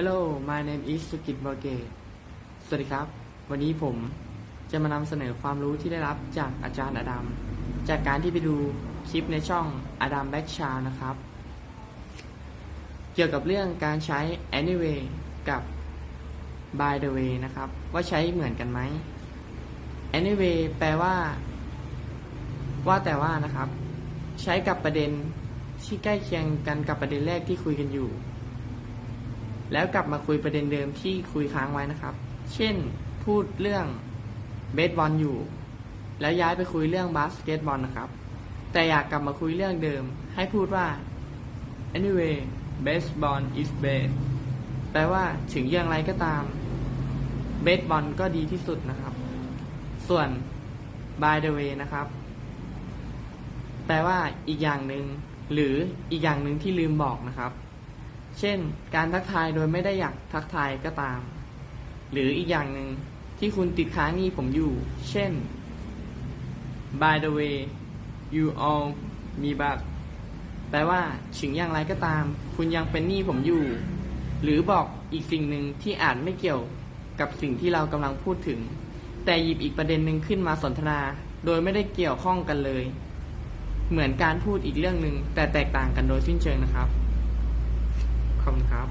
Hello my name is Sukit b o r g e สวัสดีครับ วันนี้ผมจะมานำเสนอความรู้ที่ได้รับจากอาจารย์อดัม จากการที่ไปดูคลิปในช่องอดัมแบ็กชานะครับ เกี่ยวกับเรื่องการใช้ anyway กับ by the way นะครับ ว่าใช้เหมือนกันไหม anyway แปลว่า ว่าแต่ว่านะครับ ใช้กับประเด็นที่ใกล้เคียงกันกับประเด็นแรกที่คุยกันอยู่ แล้วกลับมาคุยประเด็นเดิมที่คุยค้างไว้นะครับ เช่นพูดเรื่องเบสบอลอยู่ แล้วย้ายไปคุยเรื่องบาสเกตบอลนะครับ แต่อยากกลับมาคุยเรื่องเดิม ให้พูดว่า anyway baseball is best แปลว่าถึงอย่างไรก็ตามเบสบอลก็ดีที่สุดนะครับ ส่วน by the way นะครับ แปลว่าอีกอย่างหนึ่งหรืออีกอย่างหนึ่งที่ลืมบอกนะครับ เช่น การทักทายโดยไม่ได้อยากทักทายก็ตาม หรืออีกอย่างหนึ่งที่คุณติดค้างหนี้ผมอยู่ เช่น by the way you all me back แปลว่าถึงอย่างไรก็ตาม คุณยังเป็นหนี้ผมอยู่ หรือบอกอีกสิ่งหนึ่งที่อาจไม่เกี่ยวกับสิ่งที่เรากำลังพูดถึง แต่หยิบอีกประเด็นหนึ่งขึ้นมาสนทนา โดยไม่ได้เกี่ยวข้องกันเลย เหมือนการพูดอีกเรื่องหนึ่งแต่แตกต่างกันโดยสิ้นเชิงนะครับ ขอบคุณครับ